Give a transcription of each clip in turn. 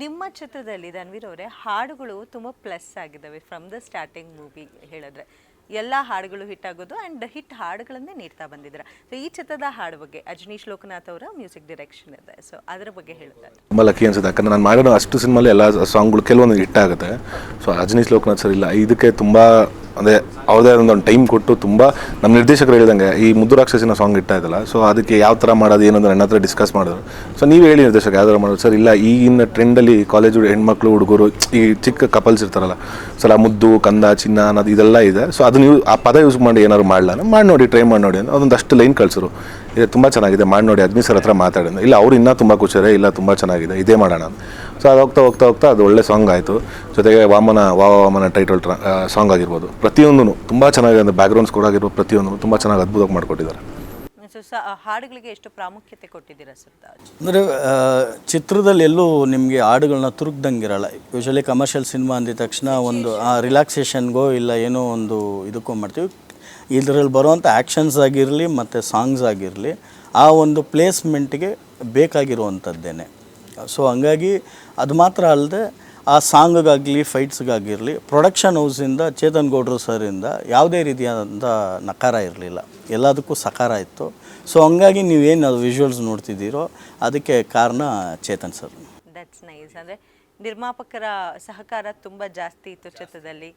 ನಿಮ್ಮ ಚಿತ್ರದಲ್ಲಿ ಧನ್ವೀರ್ ಅವರೇ, ಹಾಡುಗಳು ತುಂಬ ಪ್ಲಸ್ ಆಗಿದ್ದಾವೆ ಫ್ರಮ್ ದ ಸ್ಟಾರ್ಟಿಂಗ್ ಮೂವಿ ಹೇಳಿದ್ರೆ. ಎಲ್ಲ ಹಾಡುಗಳು ಹಿಟ್ ಆಗೋದು ಆ್ಯಂಡ್ ಹಿಟ್ ಹಾಡುಗಳನ್ನೇ ನೀಡ್ತಾ ಬಂದಿದ್ರು ಸೊ ಈ ಚಿತ್ರದ ಹಾಡು ಬಗ್ಗೆ ಅಜನೀಶ್ ಲೋಕನಾಥ್ ಅವರ ಮ್ಯೂಸಿಕ್ ಡೈರೆಕ್ಷನ್ ಇದೆ. ಸೊ ಅದರ ಬಗ್ಗೆ ಹೇಳ್ತಾರೆ ತುಂಬ ಲಕ್ಕಿ ಅನ್ಸುತ್ತೆ. ಯಾಕಂದ್ರೆ ನಾನು ಮಾಡಿರೋ ಅಷ್ಟು ಸಿನಿಮಾಲಿ ಎಲ್ಲ ಸಾಂಗ್ಗಳು ಕೆಲವೊಂದು ಹಿಟ್ ಆಗುತ್ತೆ. ಸೊ ಅಜನೀಶ್ ಲೋಕನಾಥ್ ಸರ್ ಇಲ್ಲ. ಇದಕ್ಕೆ ತುಂಬ ಅಂದರೆ ಅವ್ರದೇ ಒಂದು ಟೈಮ್ ಕೊಟ್ಟು ತುಂಬ ನಮ್ಮ ನಿರ್ದೇಶಕರು ಹೇಳಿದಂಗೆ ಈ ಮುದ್ದು ರಾಕ್ಷಸಿನ ಸಾಂಗ್ ಇಟ್ಟ ಇದಲ್ಲ ಸೊ ಅದಕ್ಕೆ ಯಾವ ಥರ ಮಾಡೋದು ಏನಂದ್ರೆ ನನ್ನ ಹತ್ರ ಡಿಸ್ಕಸ್ ಮಾಡಿದ್ರು. ಸೊ ನೀವು ಹೇಳಿ ನಿರ್ದೇಶಕ, ಯಾವ ಥರ ಮಾಡೋದು? ಸರ್, ಇಲ್ಲ, ಈಗಿನ ಟ್ರೆಂಡಲ್ಲಿ ಕಾಲೇಜು ಹೆಣ್ಮಕ್ಳು, ಹುಡುಗರು, ಈ ಚಿಕ್ಕ ಕಪಲ್ಸ್ ಇರ್ತಾರಲ್ಲ, ಸಲ ಮುದ್ದು, ಕಂದ, ಚಿನ್ನ ಅನ್ನೋದು ಇದೆಲ್ಲ ಇದೆ. ಸೊ ಅದನ್ನ ಆ ಪದ ಯೂಸ್ ಮಾಡಿ ಏನಾದ್ರು ಮಾಡಲ್ಲ ಮಾಡಿ ನೋಡಿ ಟ್ರೈ ಮಾಡಿ ನೋಡಿ ಅಂತ ಅದೊಂದು ಅಷ್ಟು ಲೈನ್ ಕಳಿಸಿರು ಇದು ತುಂಬ ಚೆನ್ನಾಗಿದೆ. ಮಾಡಿ ನೋಡಿ ಅಡ್ಮಿ ಸರ್ ಹತ್ರ ಮಾತಾಡೋದು ಇಲ್ಲ ಅವ್ರು ಇನ್ನೂ ತುಂಬ ಖುಷಿಯಾರೆ ಇಲ್ಲ ತುಂಬ ಚೆನ್ನಾಗಿದೆ. ಇದೇ ಮಾಡೋಣ. ಸೊ ಅದು ಹೋಗ್ತಾ ಹೋಗ್ತಾ ಹೋಗ್ತಾ ಅದು ಒಳ್ಳೆ ಸಾಂಗ್ ಆಯಿತು. ಜೊತೆಗೆ ವಾಮನ ವಾ ವಾಮನ ಟೈಟಲ್ ಸಾಂಗ್ ಆಗಿರ್ಬೋದು. ಪ್ರತಿಯೊಂದೂ ತುಂಬ ಚೆನ್ನಾಗಿದೆ ಅಂದರೆ ಬ್ಯಾಕ್ಗ್ರೌಂಡ್ ಸ್ಕೋರ್ ಆಗಿರ್ಬೋದು ಪ್ರತಿಯೊಂದು ತುಂಬ ಚೆನ್ನಾಗಿ ಅದ್ಭುತವಾಗಿ ಮಾಡಿಕೊಟ್ಟಿದ್ದಾರೆ. ಹಾಡುಗಳಿಗೆ ಎಷ್ಟು ಪ್ರಾಮುಖ್ಯತೆ ಕೊಟ್ಟಿದ್ದೀರಾ? ಅಂದರೆ ಚಿತ್ರದಲ್ಲಿ ಎಲ್ಲೂ ನಿಮಗೆ ಹಾಡುಗಳನ್ನ ತುರುಕ್ದಂಗಿರಲ್ಲ ಯೂಶಲಿ ಕಮರ್ಷಿಯಲ್ ಸಿನಿಮಾ ಅಂದಿದ ತಕ್ಷಣ ಒಂದು ರಿಲ್ಯಾಕ್ಸೇಷನ್ಗೋ ಇಲ್ಲ ಏನೋ ಒಂದು ಇದಕ್ಕೋ ಮಾಡ್ತೀವಿ. ಇದರಲ್ಲಿ ಬರುವಂಥ ಆ್ಯಕ್ಷನ್ಸ್ ಆಗಿರಲಿ ಮತ್ತು ಸಾಂಗ್ಸ್ ಆಗಿರಲಿ, ಆ ಒಂದು ಪ್ಲೇಸ್ಮೆಂಟ್ಗೆ ಬೇಕಾಗಿರುವಂಥದ್ದೇನೆ. ಸೊ ಹಂಗಾಗಿ ಅದು ಮಾತ್ರ ಅಲ್ಲದೆ, ಆ ಸಾಂಗ್ಗಾಗಲಿ ಫೈಟ್ಸ್ಗಾಗಿರಲಿ ಪ್ರೊಡಕ್ಷನ್ ಹೌಸಿಂದ ಚೇತನ್ ಗೌಡ್ರು ಸರಿಂದ ಯಾವುದೇ ರೀತಿಯಾದಂಥ ನಕಾರ ಇರಲಿಲ್ಲ. ಎಲ್ಲದಕ್ಕೂ ಸಕಾರ ಇತ್ತು. ಸೊ ಹಂಗಾಗಿ ನೀವೇನು ಅದು ವಿಜುವಲ್ಸ್ ನೋಡ್ತಿದ್ದೀರೋ, ಅದಕ್ಕೆ ಕಾರಣ ಚೇತನ್ ಸರ್. ದಟ್ಸ್ ನೈಸ್ ಅಂದರೆ ನಿರ್ಮಾಪಕರ ಸಹಕಾರ ತುಂಬ ಜಾಸ್ತಿ ಇತ್ತು ಚಿತ್ರದಲ್ಲಿ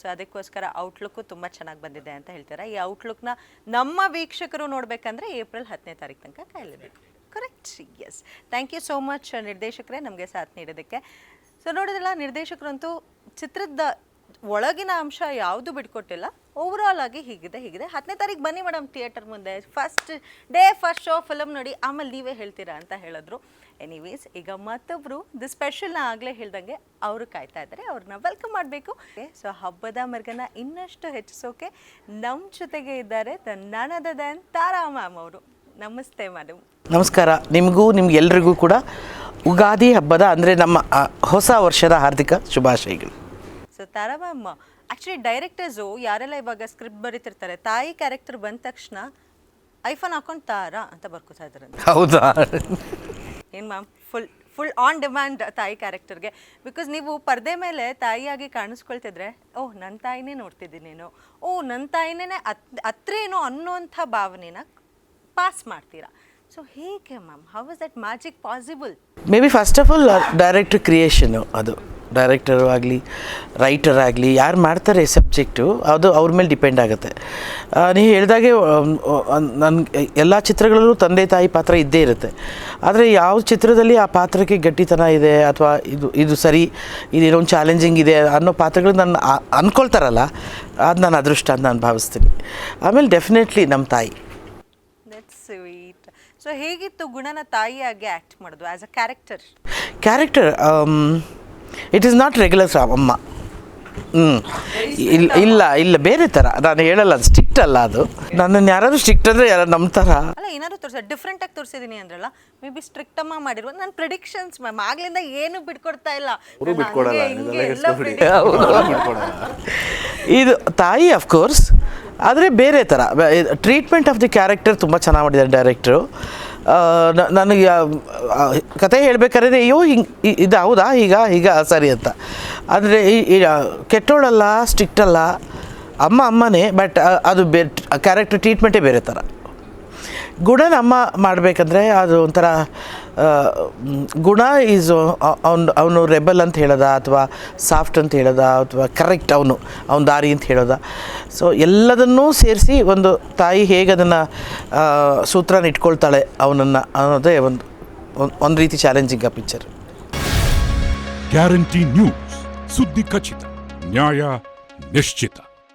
ಸೊ ಅದಕ್ಕೋಸ್ಕರ ಔಟ್ಲುಕ್ಕು ತುಂಬ ಚೆನ್ನಾಗಿ ಬಂದಿದೆ ಅಂತ ಹೇಳ್ತಾರೆ? ಈ ಔಟ್ಲುಕ್ನ ನಮ್ಮ ವೀಕ್ಷಕರು ನೋಡಬೇಕಂದ್ರೆ ಏಪ್ರಿಲ್ ಹತ್ತನೇ ತಾರೀಕು ತನಕ ಕಾಯಲೇಬೇಕು. Correct yes thank you so much ನಿರ್ದೇಶಕರೇ, ನಮಗೆ ಸಾಥ್ ನೀಡೋದಕ್ಕೆ ಸೊ ನೋಡೋದಿಲ್ಲ ನಿರ್ದೇಶಕರಂತೂ ಚಿತ್ರದ ಒಳಗಿನ ಅಂಶ ಯಾವುದು ಬಿಟ್ಕೊಟ್ಟಿಲ್ಲ ಓವರಾಲ್ ಆಗಿ ಹೀಗಿದೆ ಹೀಗಿದೆ. ಹತ್ತನೇ ತಾರೀಕು ಬನ್ನಿ ಮೇಡಮ್ ಥಿಯೇಟರ್ ಮುಂದೆ. First day first show film ನೋಡಿ. ಆಮೇಲೆ ನೀವೇ ಹೇಳ್ತೀರಾ ಅಂತ ಹೇಳಿದ್ರು. ಎನಿವೇಸ್ ಈಗ ಮತ್ತೊಬ್ಬರು ದಿ ಸ್ಪೆಷಲ್ನ ಆಗಲೇ ಹೇಳ್ದಂಗೆ ಅವರು ಕಾಯ್ತಾ ಇದ್ದಾರೆ. ಅವ್ರನ್ನ ವೆಲ್ಕಮ್ ಮಾಡಬೇಕು. ಸೊ ಹಬ್ಬದ ಮರ್ಗನ ಇನ್ನಷ್ಟು ಹೆಚ್ಚಿಸೋಕೆ ನಮ್ಮ ಜೊತೆಗೆ ಇದ್ದಾರೆ ದ ನನದ ದನ್ ತಾರಾ ಮ್ಯಾಮ್ ಅವರು. ನಮಸ್ತೆ ಮೇಡಮ್ ನಮಸ್ಕಾರ. ನಿಮಗೂ, ನಿಮ್ಗೆಲ್ರಿಗೂ ಕೂಡ ಉಗಾದಿ ಹಬ್ಬದ ಅಂದರೆ ನಮ್ಮ ಹೊಸ ವರ್ಷದ ಹಾರ್ದಿಕ ಶುಭಾಶಯಗಳು. So Tara ma'am actually directors ಯಾರೆಲ್ಲ ಇವಾಗ ಸ್ಕ್ರಿಪ್ಟ್ ಬರೀತಿರ್ತಾರೆ ತಾಯಿ ಕ್ಯಾರೆಕ್ಟರ್ ಬಂದ ತಕ್ಷಣ ಐಫೋನ್ ಹಾಕೊಂಡು ತಾರಾ ಅಂತ ಬರ್ಕೋತಾ ಇದ್ದಾರೆ ಹೌದಾ? ಏನು ma'am full full on demand ತಾಯಿ ಕ್ಯಾರೆಕ್ಟರ್ಗೆ ಬಿಕಾಸ್ ನೀವು ಪರ್ದೆ ಮೇಲೆ ತಾಯಿಯಾಗಿ ಕಾಣಿಸ್ಕೊಳ್ತಿದ್ರೆ ಓಹ್ ನನ್ನ ತಾಯಿನೇ ನೋಡ್ತಿದ್ದೀನಿ ನೀನು. ಓ ನನ್ನ ತಾಯಿನೇ ಅತ್ ಹತ್ರೇನೋ ಅನ್ನೋಂಥ ಭಾವನೆನ ಪಾಸ್ ಮಾಡ್ತೀರಾ. ಸೊ ಹೇಗೆ ma'am how is that magic possible maybe first of all director creation ಅದು. ಡೈರೆಕ್ಟರ್ ಆಗಲಿ ರೈಟರ್ ಆಗಲಿ ಯಾರು ಮಾಡ್ತಾರೆ ಸಬ್ಜೆಕ್ಟು ಅದು ಅವ್ರ ಮೇಲೆ ಡಿಪೆಂಡ್ ಆಗುತ್ತೆ. ನೀವು ಹೇಳಿದಾಗೆ ನನ್ನ ಎಲ್ಲ ಚಿತ್ರಗಳಲ್ಲೂ ತಂದೆ ತಾಯಿ ಪಾತ್ರ ಇದ್ದೇ ಇರುತ್ತೆ. ಆದರೆ ಯಾವ ಚಿತ್ರದಲ್ಲಿ ಆ ಪಾತ್ರಕ್ಕೆ ಗಟ್ಟಿತನ ಇದೆ ಅಥವಾ ಇದು ಇದು ಸರಿ ಇದೇನೋ ಒಂದು ಚಾಲೆಂಜಿಂಗ್ ಇದೆ ಅನ್ನೋ ಪಾತ್ರಗಳು ನನ್ನ ಅಂದ್ಕೊಳ್ತಾರಲ್ಲ ಅದು ನಾನು ಅದೃಷ್ಟ ಅಂತ ನಾನು ಭಾವಿಸ್ತೀನಿ. ಆಮೇಲೆ ಡೆಫಿನೆಟ್ಲಿ ನಮ್ಮ ತಾಯಿ. ಸೊ ಹೇಗಿತ್ತು ಗುಣನ ತಾಯಿಯಾಗಿ ಆ್ಯಕ್ಟ್ ಮಾಡೋದು as a character character it is not regular ಅಮ್ಮ. ಹ್ಞೂ ಇಲ್ಲ ಇಲ್ಲ ಇಲ್ಲ ಬೇರೆ ಥರ ನಾನು ಹೇಳಲ್ಲ ಅದು ಸ್ಟ್ರಿಕ್ಟ್ ಅಲ್ಲ ಅದು. ನನ್ನನ್ನು ಯಾರಾದರೂ ಸ್ಟ್ರಿಕ್ಟ್ ಅಂದರೆ ಯಾರು ನಂಬ್ತಾರ? ಅಲ್ಲ ಏನಾದ್ರು ತೋರಿಸ ಡಿಫ್ರೆಂಟ್ ಆಗಿ ತೋರಿಸಿದೀನಿ ಅಂದ್ರಲ್ಲ ಮೇ ಬಿ ಸ್ಟ್ರಿಕ್ಟ್ ಅಮ್ಮ ಮಾಡಿರುವ ನನ್ನ ಪ್ರಿಡಿಕ್ಷನ್ಸ್ ಮ್ಯಾಮ್ ಆಗ್ಲಿಂದ ಏನು ಬಿಟ್ಕೊಡ್ತಾ ಇಲ್ಲ. ನಾನು ಎಲ್ಲ predict- ಇದು ತಾಯಿ ಅಫ್ಕೋರ್ಸ್ ಆದರೆ ಬೇರೆ ಥರ ಟ್ರೀಟ್ಮೆಂಟ್ ಆಫ್ ದಿ ಕ್ಯಾರೆಕ್ಟರ್ ತುಂಬ ಚೆನ್ನಾಗಿ ಮಾಡಿದ್ದಾರೆ ಡೈರೆಕ್ಟ್ರು ನನಗೆ ಕತೆ ಹೇಳಬೇಕಾದ್ರೆ, ಅಯ್ಯೋ, ಹಿಂಗೆ ಇದು ಹೌದಾ ಈಗ ಈಗ ಸರಿ ಅಂತ. ಅಂದರೆ ಕೆಟ್ಟೋಳಲ್ಲ, ಸ್ಟ್ರಿಕ್ಟಲ್ಲ, ಅಮ್ಮ ಅಮ್ಮನೇ, ಬಟ್ ಅದು ಬೆ ಕ್ಯಾರೆಕ್ಟರ್ ಟ್ರೀಟ್ಮೆಂಟೇ ಬೇರೆ ಥರ ಗುಣನ ನಮ್ಮ ಮಾಡಬೇಕಂದ್ರೆ ಅದು ಒಂಥರ ಗುಣ ಈಸ್ ಅವನು ಅವನು ರೆಬಲ್ ಅಂತ ಹೇಳೋದ ಅಥವಾ ಸಾಫ್ಟ್ ಅಂತ ಹೇಳೋದ ಅಥವಾ ಕರೆಕ್ಟ್ ಅವನು, ಅವನ ದಾರಿ ಅಂತ ಹೇಳೋದ? ಸೊ ಎಲ್ಲದನ್ನೂ ಸೇರಿಸಿ ಒಂದು ತಾಯಿ ಹೇಗೆ ಅದನ್ನು ಸೂತ್ರನ ಇಟ್ಕೊಳ್ತಾಳೆ ಅವನನ್ನು ಅನ್ನೋದೇ ಒಂದು ಒಂದು ರೀತಿ ಚಾಲೆಂಜಿಂಗ್ ಆ ಪಿಕ್ಚರ್ ಗ್ಯಾರಂಟಿ ನ್ಯೂಸ್ ಸುದ್ದಿ ಖಚಿತ ನ್ಯಾಯ ನಿಶ್ಚಿತ